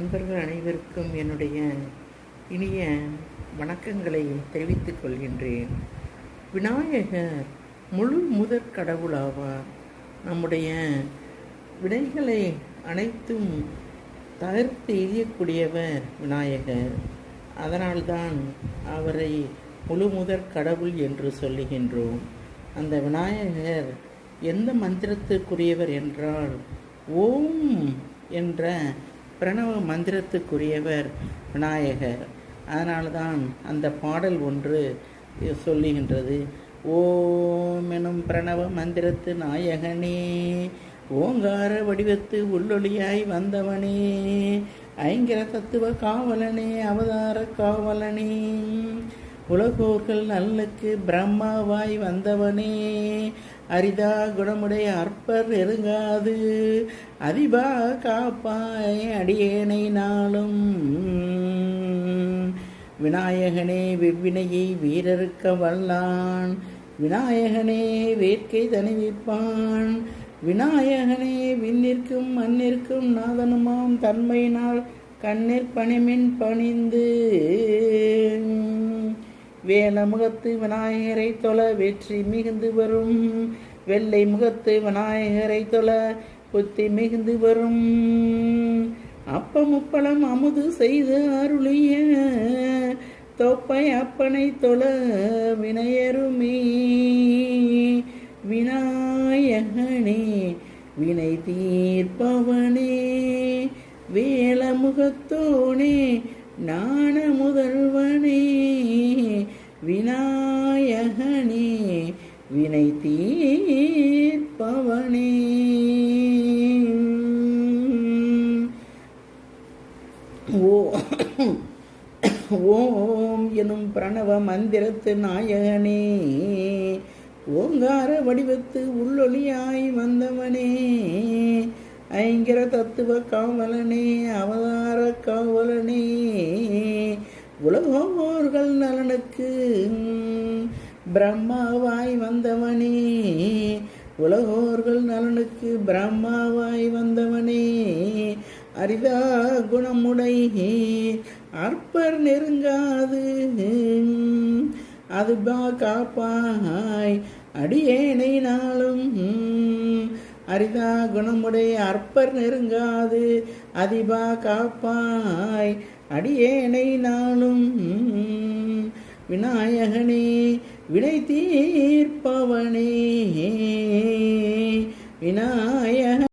அன்பர்கள் அனைவருக்கும் என்னுடைய இனிய வணக்கங்களை தெரிவித்துக் கொள்கின்றேன். விநாயகர் முழு முதற் கடவுளாவார் நம்முடைய வினைகளை அனைத்தும் தகர்த்து எரியக்கூடியவர் விநாயகர். அதனால்தான் அவரை முழு முதற் கடவுள் என்று சொல்லுகின்றோம். அந்த விநாயகர் எந்த மந்திரத்துக்குரியவர் என்றால் ஓம் என்ற பிரணவ மந்திரத்துக்குரியவர் விநாயகர். அதனால்தான் அந்த பாடல் ஒன்று சொல்லுகின்றது. ஓம் எனும் பிரணவ மந்திரத்து நாயகனே ஓங்கார வடிவத்து உள்ளொளியாய் வந்தவனே ஐங்கிர தத்துவ காவலனே அவதார காவலனே உலகோர்கள் நல்லுக்கு பிரம்மாவாய் வந்தவனே அரிதா குணமுடைய அற்பர் நெருங்காது. அதிபா காப்பாய் அடியேனை நாளும். விநாயகனே வெவ்வினையை வீரருக்க வல்லான். விநாயகனே வேட்கை தணிவிப்பான். விநாயகனே விண்ணிற்கும் மண்ணிற்கும் நாதனுமாம் தன்மையினால் கண்ணீர் பணிமின் பணிந்து. வேல முகத்து விநாயகரை தொல வெற்றி மிகுந்து வரும். வெள்ளை முகத்து விநாயகரை தொல புத்தி மிகுந்து வரும். அப்பமுப்பளம் அமுது செய்து அருளிய தொப்பை அப்பனை தொல வினையருமே. விநாயகனே வினை தீர்ப்பவனே வேலமுகத்தோனே நாண முதல்வனே வினை தீர்ப்பவனே. ஓ ஓம் எனும் பிரணவ மந்திரத்து நாயகனே ஓங்கார வடிவத்து உள்ளொளியாய் வந்தவனே ஐங்கிற தத்துவ காவலனே அவதார காவலனே உலகோர்கள் நலனுக்கு பிரம்மாவாய் வந்தவனே. உலகோர்கள் நலனுக்கு பிரம்மாவாய் வந்தவனே. அரிதா குணமுடை அற்பர் நெருங்காது. அது பா காப்பாய் அடியேனை நாளும். அரிதா குணமுடைய அற்பர் நெருங்காது. அதிபா காப்பாய் அடியேனை நாளும். விநாயகனே விடை தீர்ப்பவனே. விநாயக